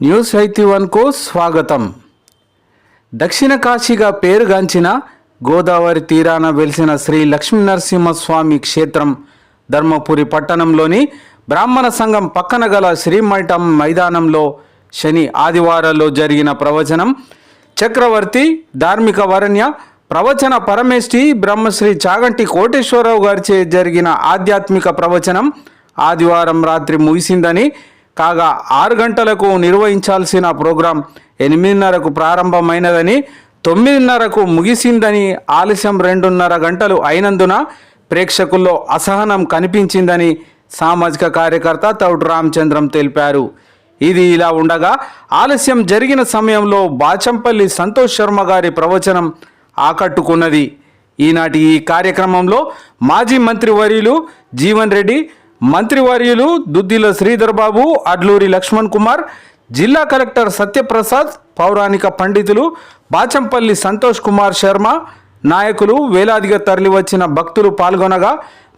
News eighty వన్కు స్వాగతం. దక్షిణ కాశీగా పేరుగాంచిన గోదావరి తీరాన వెలిసిన శ్రీ లక్ష్మీనరసింహస్వామి క్షేత్రం ధర్మపురి పట్టణంలోని బ్రాహ్మణ సంఘం పక్కన గల శ్రీమఠం మైదానంలో శని ఆదివారాల్లో జరిగిన ప్రవచనం చక్రవర్తి ధార్మిక వరణ్య ప్రవచన పరమేష్ఠి బ్రహ్మశ్రీ చాగంటి కోటేశ్వరరావు గారిచే జరిగిన ఆధ్యాత్మిక ప్రవచనం ఆదివారం రాత్రి ముగిసిందని కాగా ఆరు గంటలకు నిర్వహించాల్సిన ప్రోగ్రాం ఎనిమిదిన్నరకు ప్రారంభమైనదని తొమ్మిదిన్నరకు ముగిసిందని ఆలస్యం రెండున్నర గంటలు అయినందున ప్రేక్షకుల్లో అసహనం కనిపించిందని సామాజిక కార్యకర్త తౌడు రామచంద్రం తెలిపారు. ఇది ఇలా ఉండగా ఆలస్యం జరిగిన సమయంలో బాచంపల్లి సంతోష్ శర్మ గారి ప్రవచనం ఆకట్టుకున్నది. ఈనాటి ఈ కార్యక్రమంలో మాజీ మంత్రి వర్యులు జీవన్ రెడ్డి మంత్రివర్యులు దుద్దిల శ్రీధర్ బాబు అడ్లూరి లక్ష్మణ్ కుమార్ జిల్లా కలెక్టర్ సత్యప్రసాద్ పౌరాణిక పండితులు బాచంపల్లి సంతోష్ కుమార్ శర్మ నాయకులు వేలాదిగా తరలివచ్చిన భక్తులు పాల్గొనగా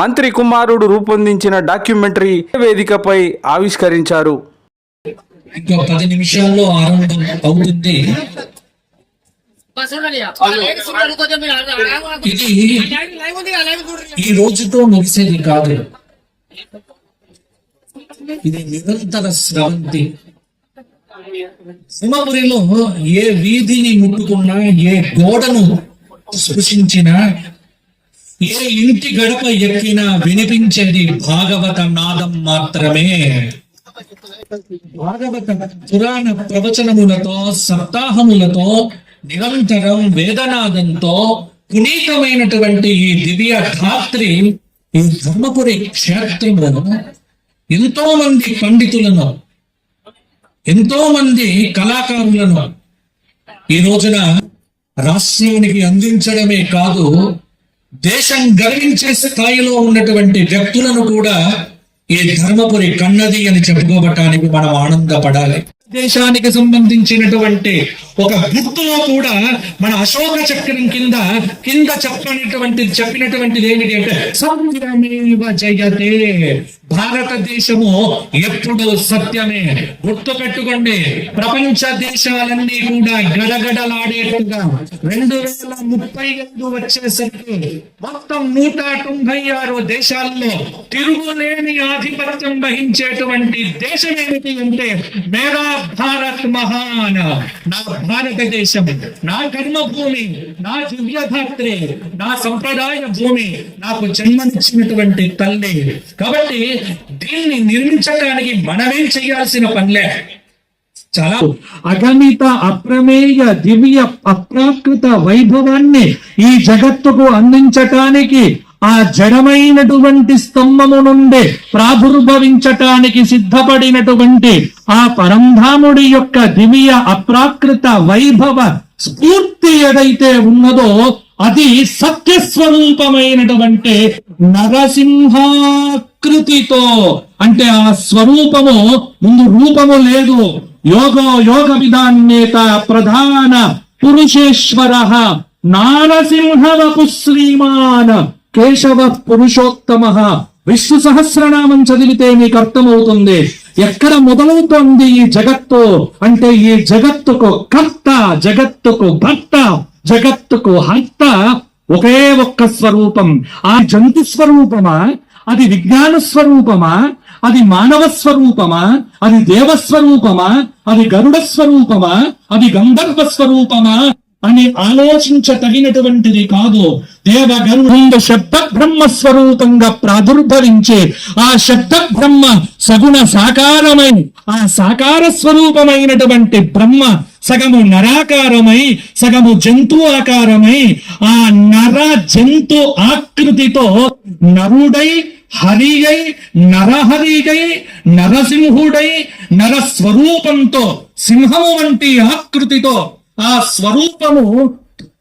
మంత్రి కుమారుడు రూపొందించిన డాక్యుమెంటరీ వేదికపై ఆవిష్కరించారు. ఇంకో పది నిమిషాల్లో ఆరంభం అవుతుంది. ఇది ఈ రోజుతో ముగిసేది కాదు. ఇది నిరంతర స్రవంతి సింహపురిలో ఏ వీధిని ముట్టుకున్నా ఏ గోడను స్పృశించినా ఏ ఇంటి గడప ఎక్కినా వినిపించేది భాగవత నాదం మాత్రమే. భాగవత పురాణ ప్రవచనములతో సప్తాహములతో నిరంతరం వేదనాదంతో పునీతమైనటువంటి ఈ దివ్య ధాత్రి ఈ ధర్మపురి క్షేత్రంలో ఎంతో మంది పండితులను ఎంతో మంది కళాకారులను ఈ రోజున రాష్ట్రానికి అందించడమే కాదు దేశం గర్వించే స్థాయిలో ఉన్నటువంటి వ్యక్తులను కూడా ఈ ధర్మపురి కన్నది అని చెప్పుకోవటానికి మనం ఆనందపడాలి. దేశానికి సంబంధించినటువంటి ఒక గుర్తులో కూడా మన అశోక చక్రం కింద కింద చెప్పినటువంటి చెప్పినటువంటిది ఏమిటి అంటే సంగ్రమేవ జయతే భారతదేశము ఎప్పుడు సత్యమే. గుర్తు పెట్టుకోండి ప్రపంచ దేశాలన్నీ కూడా గడగడలాడేట్టుగా రెండు వేల ముప్పై ఐదు వచ్చేసరికి మొత్తం నూట తొంభై ఆరు దేశాల్లో తిరుగులేని ఆధిపత్యం వహించేటువంటి దేశం ఏమిటి అంటే మేరా భారత్ మహాన్. నా భారతదేశం నా కర్మభూమి నా దివ్యధాత్రి నా సంప్రదాయ భూమి నాకు జన్మనిచ్చినటువంటి తల్లి. కాబట్టి దీన్ని నిర్మించడానికి మనమేం చేయాల్సిన పనిలే? చాలా అగణిత అప్రమేయ దివ్య అప్రాకృత వైభవాన్ని ఈ జగత్తుకు అందించటానికి ఆ జడమైనటువంటి స్తంభము నుండి ప్రాదుర్భవించటానికి సిద్ధపడినటువంటి ఆ పరంధాముడి యొక్క దివ్య అప్రాకృత వైభవ స్ఫూర్తి ఏదైతే ఉన్నదో అది సత్యస్వరూపమైనటువంటి నరసింహాకృతితో. అంటే ఆ స్వరూపము ముందు రూపము లేదు. యోగో యోగ విధాన్యేత ప్రధాన పురుషేశ్వర నారసింహవపు శ్రీమాన్ కేశవ పురుషోత్తమ. విష్ణు సహస్రనామం చదివితే మీకు అర్థమవుతుంది. ఎక్కడ మొదలవుతోంది ఈ జగత్తు? అంటే ఈ జగత్తుకు కర్త జగత్తుకు భర్త. జగత్తుకు హర్త ఒకే ఒక్క స్వరూపం. ఆ జంతు స్వరూపమా? అది విజ్ఞాన స్వరూపమా? అది మానవ స్వరూపమా? అది దేవ స్వరూపమా? అది గరుడ స్వరూపమా? అది గంధర్వ స్వరూపమా? అని ఆలోచించతగినటువంటిది కాదు. దేవ గరుడ శబ్ద బ్రహ్మ స్వరూపంగా ప్రాదుర్భవించే ఆ శబ్ద బ్రహ్మ సగుణ సాకారమై ఆ సాకార స్వరూపమైనటువంటి బ్రహ్మ సగము నరాకారమై సగము జంతు ఆకారమై ఆ నర జంతు ఆకృతితో నరుడై హరియై నరహరియై నరసింహుడై నర స్వరూపంతో సింహము వంటి ఆకృతితో ఆ స్వరూపము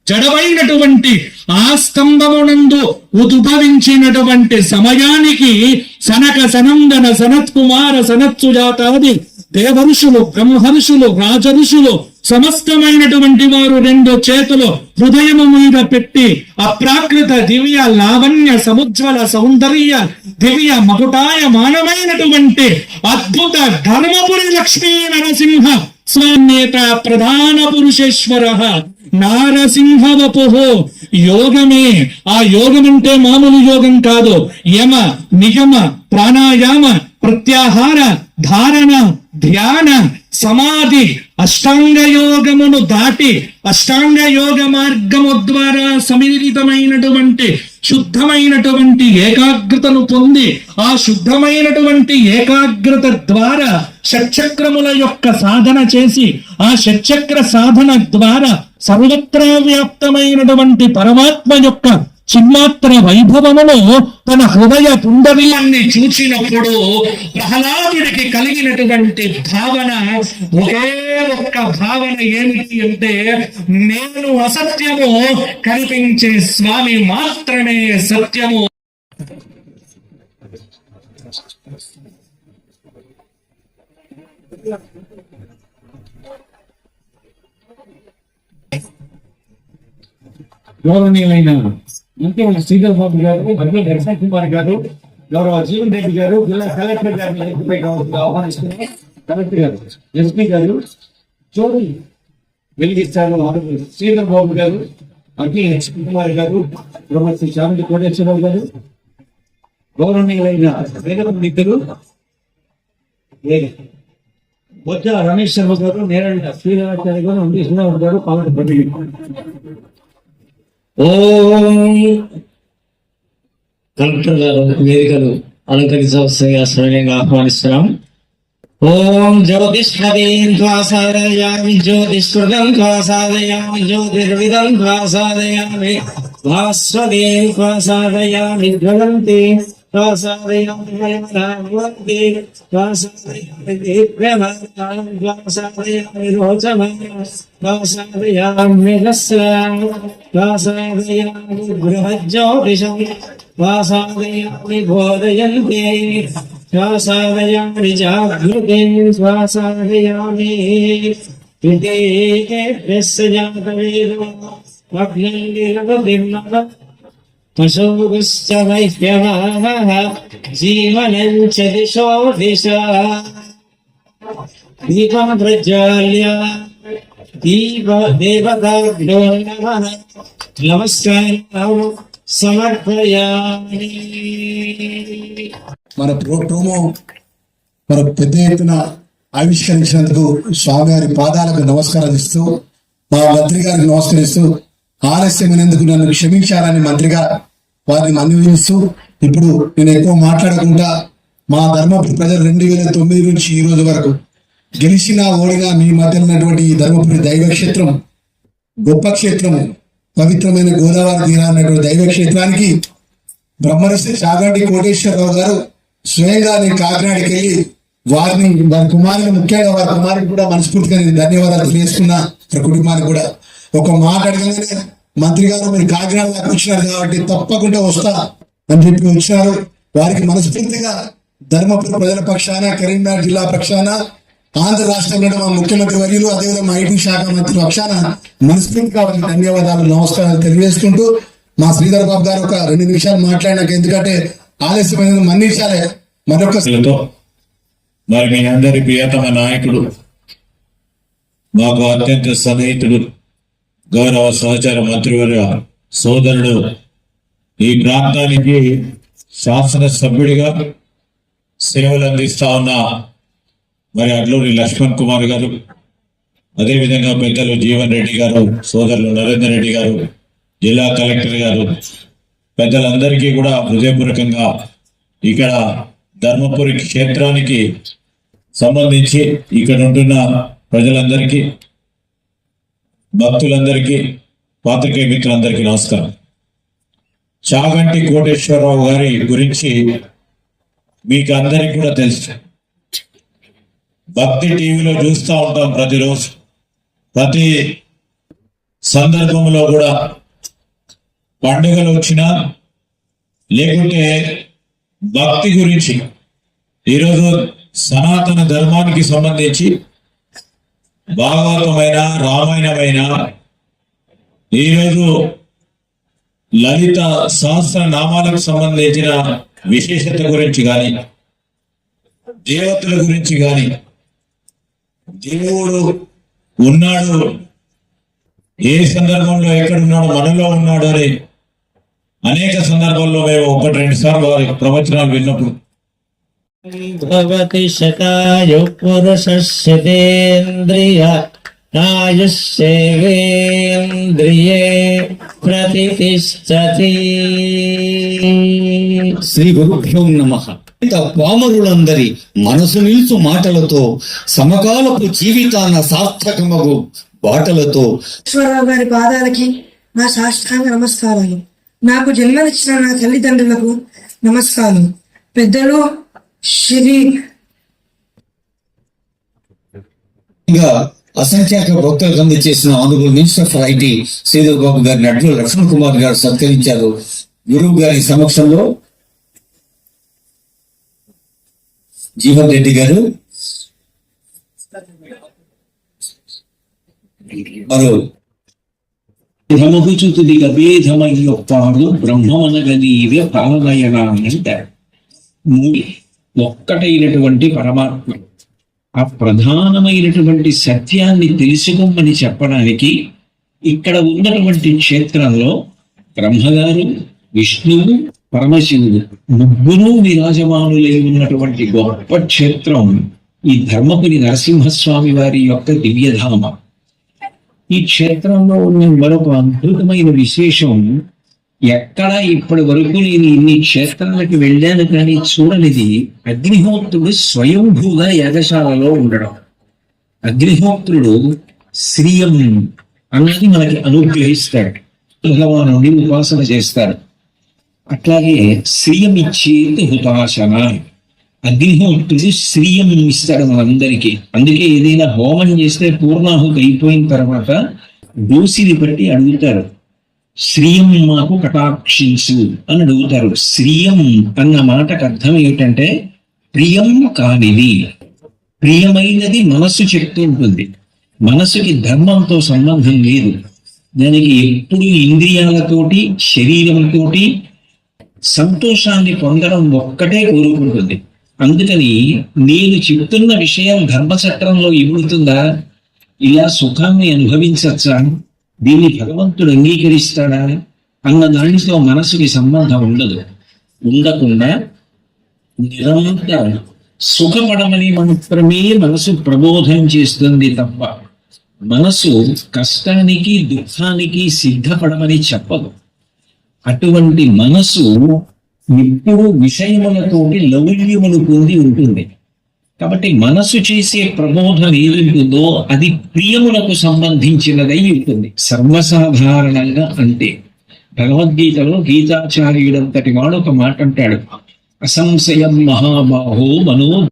జడమైనటువంటి ఆ స్తంభమునందు ఉద్భవించినటువంటి సమయానికి సనక సనందన సనత్ కుమార సనత్సుజాతాది దేవఋషులు బ్రహ్మర్షులు రాజఋషులు సమస్తమైనటువంటి వారు రెండు చేతులు హృదయము మీద పెట్టి అప్రాకృత దివ్య లావణ్య సముజ్వల సౌందర్య దివ్య మకుటాయమానమైనటువంటి అద్భుత ధర్మపురి లక్ష్మీ నరసింహ స్వామ్యేత ప్రధాన పురుషేశ్వర నారసింహ వపుహో యోగమే ఆ యోగం అంటే మామూలు యోగం కాదు. యమ నియమ ప్రాణాయామ ప్రత్యాహార ధారణ ధ్యాన సమాధి అష్టాంగ యోగమును దాటి అష్టాంగ యోగ మార్గము ద్వారా సమిళితమైనటువంటి శుద్ధమైనటువంటి ఏకాగ్రతను పొంది ఆ శుద్ధమైనటువంటి ఏకాగ్రత ద్వారా షట్చక్రముల యొక్క సాధన చేసి ఆ షట్చక్ర సాధన ద్వారా సర్వత్రా వ్యాప్తమైనటువంటి పరమాత్మ యొక్క చిన్మాత్ర వైభవమును తన హృదయ పుండరీయాన్ని చూసినప్పుడు ప్రహ్లాదుడికి కలిగినటువంటి భావన ఒకే ఒక్క భావన ఏమిటి అంటే నేను అసత్యము కనిపించే స్వామి మాత్రమే సత్యము. గౌరవనీయులైన ముఖ్యమైన శ్రీధర్ బాబు గారు మరియు నరసింహ కుమార్ గారు గౌరవ జీవన్ రెడ్డి గారు జిల్లా కలెక్టర్ గారిని ఆహ్వానిస్తున్నాయి కలెక్టర్ గారు ఎస్పీ గారు చోరీ వెలిగిస్తారు శ్రీధర్ బాబు గారు అగ్ని ఎస్పీ కుమార్ గారు బ్రహ్మశ్రీ శ్రీ కోటేశ్వరరావు గారు గౌరవనీయులైన వేగం నిధులు బొజ్జ రమేష్ శర్మ గారు నేరంట శ్రీరాచార్య గారు ఉండి శ్రీరావు గారు కలెక్టర్ గారు వేదికలు అలంకరించవలసిందిగా సవినయంగా ఆహ్వానిస్తున్నాం. ఓం జ్యోతిష్పదీం త్వా సాధయామి జ్యోతిష్కృతం త్వా సాధయామి జ్యోతిర్విదం ద్వాసాదయామి భాస్వదీం త్వా జ్వలంతి త్వా సాధయామి వయమనాభవంతి త్వా సాధయామి దీప్యమానం త్వా సాధయామి రోచమానం త్వా బృహజ్యోతిషం త్వా జాతవేదో పశుగుశ్చ వైద్యమాహ జీవనం చ దిశో. దిశ దీపం ప్రజ్వాల్య దీప దేవతాభ్యో నమః. నమస్కారం సమర్పయామి. మన ప్రో మన పెద్ద ఎత్తున ఆవిష్కరించినందుకు స్వామివారి పాదాలకు నమస్కారం ఇస్తూ మా మంత్రి గారికి నమస్కరిస్తూ ఆలస్యమైనందుకు నన్ను క్షమించాలని మంత్రిగా వారిని మన్నిస్తూ ఇప్పుడు నేను ఎక్కువ మాట్లాడకుండా మా ధర్మపురి ప్రజలు రెండు వేల తొమ్మిది నుంచి ఈ రోజు వరకు గెలిచిన ఓడిగా మీ మధ్య ఉన్నటువంటి ఈ ధర్మపురి దైవ క్షేత్రం గొప్ప క్షేత్రం పవిత్రమైన గోదావరి తీరాన్నటువంటి దైవ క్షేత్రానికి బ్రహ్మర్షి చాగంటి కోటేశ్వరరావు గారు స్వయంగా నేను కాకినాడకి వెళ్ళి వారిని వారి కుమారుని ముఖ్యంగా వారి కుమారుని కూడా మనస్ఫూర్తిగా నేను ధన్యవాదాలు తెలియజేసుకున్నా వారి కుటుంబానికి కూడా. ఒక మాట అడగగానే మంత్రి గారు మీరు కాకినాడ దాకా వచ్చినారు కాబట్టి తప్పకుండా వస్తా అని చెప్పి వచ్చినారు వారికి మనస్ఫూర్తిగా ధర్మపురి ప్రజల పక్షాన కరీంనగర్ జిల్లా పక్షాన ఆంధ్ర రాష్ట్రంలో మా ముఖ్యమంత్రి వర్యులు అదేవిధంగా ఐటీ శాఖ మంత్రి పక్షాన మనస్ఫూర్తిగా వారికి ధన్యవాదాలు నమస్కారాలు తెలియజేసుకుంటూ మా శ్రీధర్ బాబు గారు ఒక రెండు నిమిషాలు మాట్లాడినాక ఎందుకంటే ఆలస్యమైన మన్నించాలి. మరొక మరి మీ అందరి ప్రియతమ నాయకుడు మాకు అత్యంత సన్నిహితుడు గౌరవ సహచార మంత్రివర్య సోదరుడు ఈ ప్రాంతానికి శాసన సభ్యుడిగా సేవలు అందిస్తా ఉన్న మరి అడ్లూరి లక్ష్మణ్ కుమార్ గారు అదేవిధంగా పెద్దలు జీవన్ రెడ్డి గారు సోదరులు నరేందర్ రెడ్డి గారు జిల్లా కలెక్టర్ గారు పెద్దలందరికీ కూడా హృదయపూర్వకంగా ఇక్కడ ధర్మపురి క్షేత్రానికి సంబంధించి ఇక్కడ ఉంటున్న ప్రజలందరికీ భక్తులందరికీ పాత్రికేయ మిత్రులందరికీ నమస్కారం. చాగంటి కోటేశ్వరరావు గారి గురించి మీకు అందరికీ కూడా తెలుసు. భక్తి టీవీలో చూస్తూ ఉంటాం ప్రతిరోజు. ప్రతి సందర్భంలో కూడా పండుగలు వచ్చినా లేకుంటే భక్తి గురించి ఈరోజు సనాతన ధర్మానికి సంబంధించి భాగవతమైన రామాయణమైన ఈరోజు లలిత సహస్ర నామాలకు సంబంధించిన విశేషత గురించి కానీ దేవతల గురించి కానీ దేవుడు ఉన్నాడు ఏ సందర్భంలో ఎక్కడున్నాడు మనలో ఉన్నాడు అని అనేక సందర్భాల్లో మేము ఒకటి రెండు సార్లు వారి ప్రవచనాలు విన్నప్పుడు भवति शतायु पुरुषस्यतेन्द्रिय आयुष्येवेन्द्रिये प्रतिष्ठति శ్రీ గురుభ్యో నమ పామరులందరి మనసు నిలుచు మాటలతో సమకాలపు జీవితాన సార్థకమగు బాటలతో ఈశ్వరరావు గారి పాదాలకి నా సాష్టాంగ నమస్కారాలు నాకు జన్మనిచ్చిన నా తల్లిదండ్రులకు నమస్కారం పెద్దలు శ్రీ ఇంకా అసంఖ్యాక భక్తులకు అందజేసిన honourable minister of IT Sridhar Babu గారి అడ్లు లక్ష్మణ్ కుమార్ గారు సత్కరించారు. గురువు గారి సమక్షంలో జీవన్ రెడ్డి గారు మరో బ్రహ్మకుచుతుడిగ భేదమయ్యొప్పాడు బ్రహ్మమనగనీవే అంటారు మూడి ఒక్కటైనటువంటి పరమాత్మ. ఆ ప్రధానమైనటువంటి సత్యాన్ని తెలుసుకోమని చెప్పడానికి ఇక్కడ ఉన్నటువంటి క్షేత్రంలో బ్రహ్మగారు విష్ణువు పరమశివుడు ముగ్గురు విరాజమానులై ఉన్నటువంటి గొప్ప క్షేత్రం ఈ ధర్మపురి నరసింహస్వామి వారి యొక్క దివ్యధామ. ఈ క్షేత్రంలో ఉన్న మరొక అద్భుతమైన విశేషం ఎక్కడ ఇప్పటి వరకు నేను ఇన్ని క్షేత్రాలకు వెళ్ళాను కానీ చూడనిది అగ్నిహోత్రుడు స్వయంభూగా యాగశాలలో ఉండడం. అగ్నిహోత్రుడు శ్రీయం అన్నది మనకి అనుగ్రహిస్తాడు. భగవాను ఉపాసన చేస్తారు అట్లాగే శ్రీయం ఇచ్చేది హుతాశన అగ్నిహోత్రుడు శ్రీయం ఇస్తాడు మనందరికీ. అందుకే ఏదైనా హోమం చేస్తే పూర్ణాహుతి అయిపోయిన తర్వాత దోసిని బట్టి అడుగుతారు. శ్రీయమ్మకు మాకు కటాక్షించు అని అడుగుతారు శ్రీయం అన్న మాటకు అర్థం ఏమిటంటే ప్రియం కానిది. ప్రియమైనది మనస్సు చెప్తూ ఉంటుంది. మనసుకి ధర్మంతో సంబంధం లేదు. దానికి ఎప్పుడు ఇంద్రియాలతోటి శరీరంతో సంతోషాన్ని పొందడం ఒక్కటే కోరుకుంటుంది. అందుకని నేను చెప్తున్న విషయం ధర్మచక్రంలో ఇవ్వుతుందా ఇలా సుఖాన్ని అనుభవించచ్చా దీన్ని భగవంతుడు అంగీకరిస్తాడా అన్న దానితో మనసుకి సంబంధం ఉండదు. ఉండకుండా నిరంతరం సుఖపడమని మాత్రమే మనసు ప్రబోధం చేస్తుంది తప్ప మనసు కష్టానికి దుఃఖానికి సిద్ధపడమని చెప్పదు. అటువంటి మనసు ఎప్పుడు విషయములతోటి లౌల్యమును పొంది ఉంటుంది. కాబట్టి మనసు చేసే ప్రబోధం ఏది అది ప్రియములకు సంబంధించినదై ఉంటుంది. సర్వసాధారణంగా అంటే భగవద్గీతలో గీతాచార్యుడంతటి వాడు ఒక మాట అంటాడు. అసంశయం మహాబాహో మనో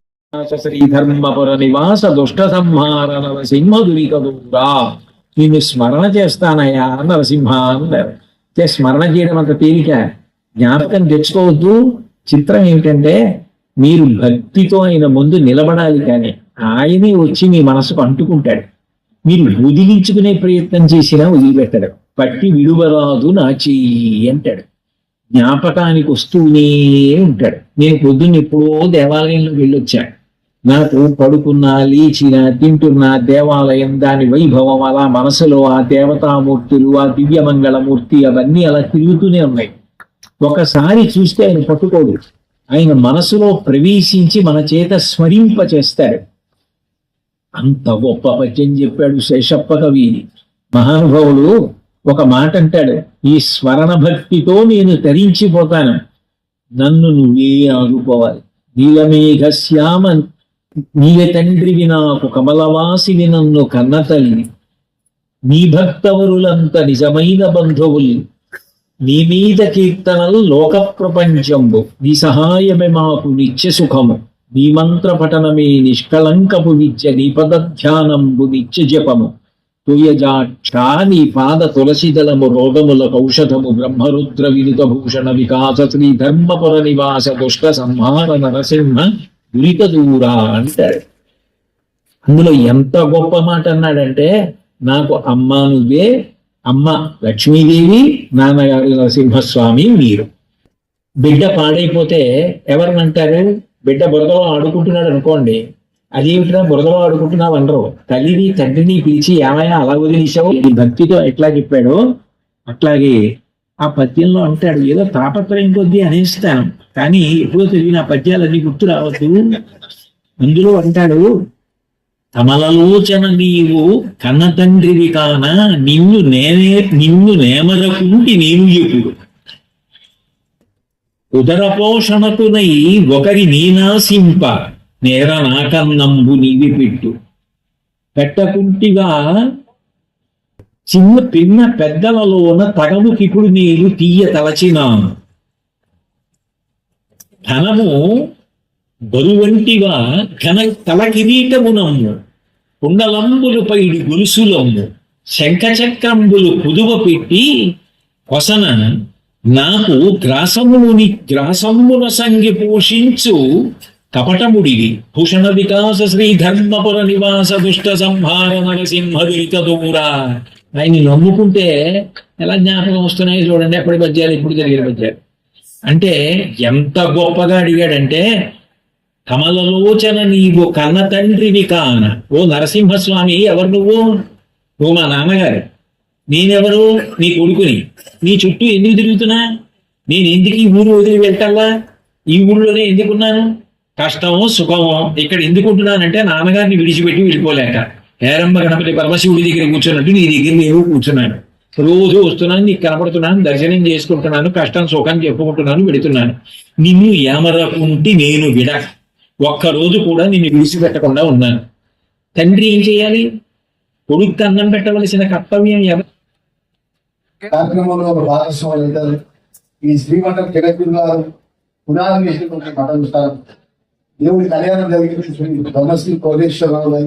శ్రీ ధర్మపుర నివాస దుష్ట సంహార నరసింహ దురికదూరా నిన్ను స్మరణ చేస్తానయ్యా నరసింహ అన్నారు. అంటే స్మరణ చేయడం అంత తేలిక. జ్ఞాపకం తెచ్చుకోవద్దు. చిత్రం ఏమిటంటే మీరు భక్తితో ఆయన ముందు నిలబడాలి కానీ ఆయనే వచ్చి మీ మనసుకు అంటుకుంటాడు. మీరు వదిలించుకునే ప్రయత్నం చేసినా వదిలిపెట్టాడు. పట్టి విడువరాదు నా చెయ్యి అంటాడు. జ్ఞాపకానికి వస్తూనే ఉంటాడు. నేను పొద్దున్న ఎప్పుడో దేవాలయంలో వెళ్ళొచ్చాను నాకు పడుకున్నా లేచినా తింటున్నా దేవాలయం దాని వైభవం అలా మనసులో ఆ దేవతామూర్తులు ఆ దివ్యమంగళమూర్తి అవన్నీ అలా తిరుగుతూనే ఉన్నాయి. ఒకసారి చూస్తే ఆయన పట్టుకోడు. ఆయన మనసులో ప్రవేశించి మన చేత స్మరింప చేస్తాడు అంత గొప్ప పద్యం చెప్పాడు శేషప్ప కవి మహానుభావుడు ఒక మాట అంటాడు ఈ స్మరణ భక్తితో నేను తరించిపోతాను. నన్ను నువ్వే ఆదుకోవాలి. నీలమేఘ శ్యామ నీవే తండ్రివి నాకు కమలవాసివి నన్ను కన్న తల్లి నీ భక్తవరులంత నిజమైన బంధువులు నీ మీద కీర్తనలు లోక ప్రపంచంబు నీ సహాయమే మాకు నిత్య సుఖము. నీ మంత్ర పఠనమే నిష్కలంకపు విద్య. నీ పద నిత్య జపము. తుయజాక్షా నీ పాద తులసిదలము రోగములకు ఔషధము బ్రహ్మరుద్ర వినుత భూషణ వికాస శ్రీ ధర్మపుర నివాస దుష్ట సంహార నరసింహ దురిత దూరా అంటాడు. అందులో ఎంత గొప్ప మాట అన్నాడంటే నాకు అమ్మా నువ్వే అమ్మ లక్ష్మీదేవి నాన్నగారు నరసింహస్వామి మీరు. బిడ్డ పాడైపోతే ఎవరినంటారు? బిడ్డ బురదలో ఆడుకుంటున్నాడు అనుకోండి. అదేమిటినా బురదలో ఆడుకుంటున్నావు అనరు తల్లిని తండ్రిని పిలిచి ఏమైనా అలా వదిలేసావు? ఈ భక్తితో ఎట్లా చెప్పాడో అట్లాగే ఆ పద్యంలో అంటాడు ఏదో తాపత్రయం కొద్దీ అనేస్తాను. కానీ ఎప్పుడో తెలియని ఆ పద్యాలన్నీ గుర్తు రావద్దు. అందులో అంటాడు కమలలోచన నీవు కన్న తండ్రిది కాన నిన్ను నేనే నిన్ను నేమరకుంటి నేను ఎప్పుడు. ఉదర పోషణకునై ఒకరి నీనాసింప నేర నాకన్నంబు నీవి పెట్టు. పెట్టకుంటిగా చిన్న పిన్న పెద్దలలోన తగము కిపుడు నీరు తీయ తలచినాను ధనము బరువంటిగా ఘన తల కిరీటమునమ్ము కుండలంబులు పైడి గొలుసులమ్ము. శంఖచక్రంబులు కుదువ పెట్టి కొసన నాకు గ్రాసముని గ్రాసమున సంగి పోషించు కపటముడివి. భూషణ వికాస శ్రీ ధర్మపుర నివాస దుష్ట సంహార నరసింహ దురిత దూరా. ఆయన్ని నమ్ముకుంటే ఎలా జ్ఞాపకం వస్తున్నాయి చూడండి. ఎప్పటి పద్యాలు ఇప్పుడు జరిగిన పద్యాలు. అంటే ఎంత గొప్పగా అడిగాడంటే కమలలోచన నీవు కన్న తండ్రివి కాన. ఓ నరసింహస్వామి ఎవరు నువ్వు? నువ్వు మా నాన్నగారు. నేనెవరు? నీ కొడుకుని. నీ చుట్టూ ఎందుకు తిరుగుతున్నా? నేను ఎందుకు ఈ ఊరు వదిలి వెళ్తావా? ఈ ఊళ్ళోనే ఎందుకున్నాను? కష్టమో సుఖమో ఇక్కడ ఎందుకు ఉంటున్నానంటే నాన్నగారిని విడిచిపెట్టి వెళ్ళిపోలేక. హేరమ్మ గణపతి పరమశివుడి దగ్గర కూర్చున్నట్టు నీ దగ్గర నేను కూర్చున్నాను. రోజు వస్తున్నాను నీకు కనపడుతున్నాను దర్శనం చేసుకుంటున్నాను కష్టం సుఖం చెప్పుకుంటున్నాను వెళుతున్నాను. నిన్ను ఏమరకుంటి నేను విడ ఒక్క రోజు కూడా నిన్ను విడిచిపెట్టకుండా ఉన్నాను. తండ్రి ఏం చేయాలి? కొడుకు అన్నం పెట్టవలసిన కర్తవ్యం ఎవరు? కార్యక్రమంలో ఒక భాగస్వామి ఈ శ్రీమంతం జగద్గురు గారు పునాది వేసినటువంటి మఠం దేవుడి కళ్యాణం జరిగింది. శ్రీ బ్రహ్మశ్రీ కోటేశ్వరరావు గారు